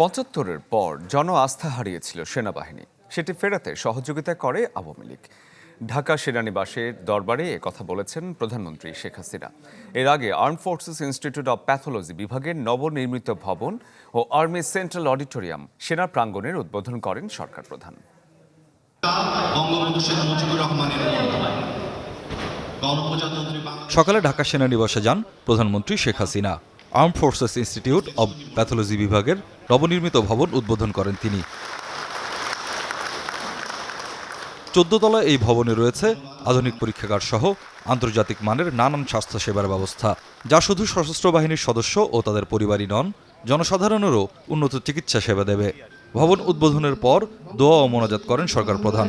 পঁচাত্তরের পর জন আস্থা হারিয়েছিল সেনাবাহিনী। সেটি ফেরাতে সহযোগিতা করে আওয়ামী লীগ। ঢাকা সেনানিবাসের দরবারে কথা বলেছেন প্রধানমন্ত্রী শেখ হাসিনা। এর আগে armed forces institute of pathology বিভাগের নবনির্মিত ভবন ও আর্মি সেন্ট্রাল অডিটোরিয়াম সেনা প্রাঙ্গণের উদ্বোধন করেন সরকার প্রধান। বঙ্গবন্ধু শেখ মুজিবুর রহমানের সকালে ঢাকা সেনানিবাসে যান প্রধানমন্ত্রী Sheikh Hasina. Armed forces institute of pathology বিভাগের নবনির্মিত ভবন উদ্বোধন করেন তিনি। চোদ্দ তলা এই ভবনে রয়েছে আধুনিক পরীক্ষাগার সহ আন্তর্জাতিক মানের নানান স্বাস্থ্যসেবার ব্যবস্থা, যা শুধু সশস্ত্র বাহিনীর সদস্য ও তাদের পরিবারই নন, জনসাধারণেরও উন্নত চিকিৎসা সেবা দেবে। ভবন উদ্বোধনের পর দোয়া ও মোনাজাত করেন সরকার প্রধান।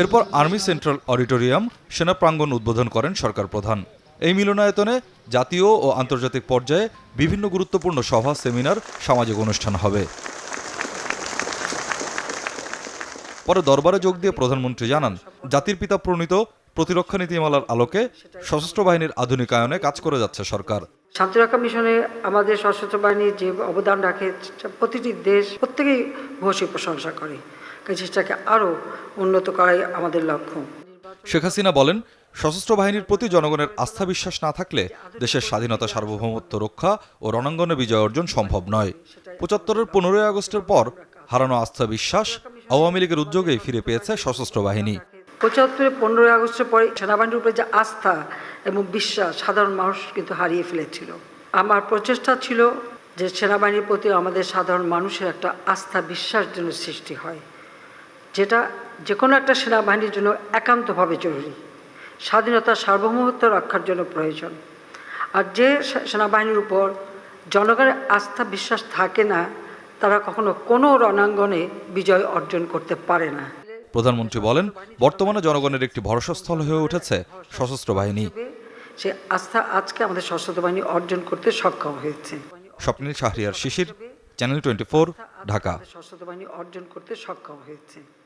এরপর আর্মি সেন্ট্রাল অডিটোরিয়াম সেনা প্রাঙ্গণ উদ্বোধন করেন সরকার প্রধান। এই মিলনায়তনে জাতীয় ও আন্তর্জাতিক পর্যায়ে বিভিন্ন গুরুত্বপূর্ণ সভা সেমিনার সামাজিক অনুষ্ঠান হবে। পরে দরবারে যোগ দিয়ে প্রধানমন্ত্রী জানান জাতির পিতা প্রণীত প্রতিরক্ষা নীতিমালার আলোকে সশস্ত্র বাহিনীর আধুনিকায়নে কাজ করে যাচ্ছে সরকার। শান্তিরক্ষা মিশনে আমাদের সশস্ত্র বাহিনীর যে অবদান রাখে প্রতিটি দেশ প্রত্যেকেই ভূয়সী প্রশংসা করে। কাজে সেটাকে আরও উন্নত করাই আমাদের লক্ষ্য। শেখ হাসিনা বলেন সশস্ত্র বাহিনীর প্রতি জনগণের আস্থা বিশ্বাস না থাকলে দেশের স্বাধীনতা, সার্বভৌমত্ব রক্ষা ও রণাঙ্গনে বিজয় অর্জন সম্ভব নয়। পঁচাত্তরের পনেরোই আগস্টের পর হারানো আস্থা বিশ্বাস আওয়ামী লীগের উদ্যোগেই ফিরে পেয়েছে সশস্ত্র বাহিনী। পঁচাত্তরের পনেরোই আগস্টের পরে সেনাবাহিনীর উপরে যে আস্থা এবং বিশ্বাস সাধারণ মানুষ কিন্তু হারিয়ে ফেলেছিল। আমার প্রচেষ্টা ছিল যে সেনাবাহিনীর প্রতি আমাদের সাধারণ মানুষের একটা আস্থা বিশ্বাস যেন সৃষ্টি হয়, যেটা যে কোনো একটা সেনাবাহিনীর জন্য একান্তভাবে জরুরি। স্বাধীনতা সার্বভৌমত্ব রক্ষার জন্য প্রয়োজন। আর যে সেনাবাহিনীর উপর জনগণের আস্থা বিশ্বাস থাকে না তারা কখনো কোনো রণাঙ্গনে বিজয় অর্জন করতে পারে না। প্রধানমন্ত্রী বলেন বর্তমানে জনগণের একটি ভরসাস্থল হয়ে উঠেছে সশস্ত্র বাহিনী। সে আস্থা আজকে আমাদের সশস্ত্র বাহিনী অর্জন করতে সক্ষম হয়েছে। Swapnil Shahriar Shishir channel twenty Dhaka. সশস্ত্র বাহিনী অর্জন করতে সক্ষম হয়েছে।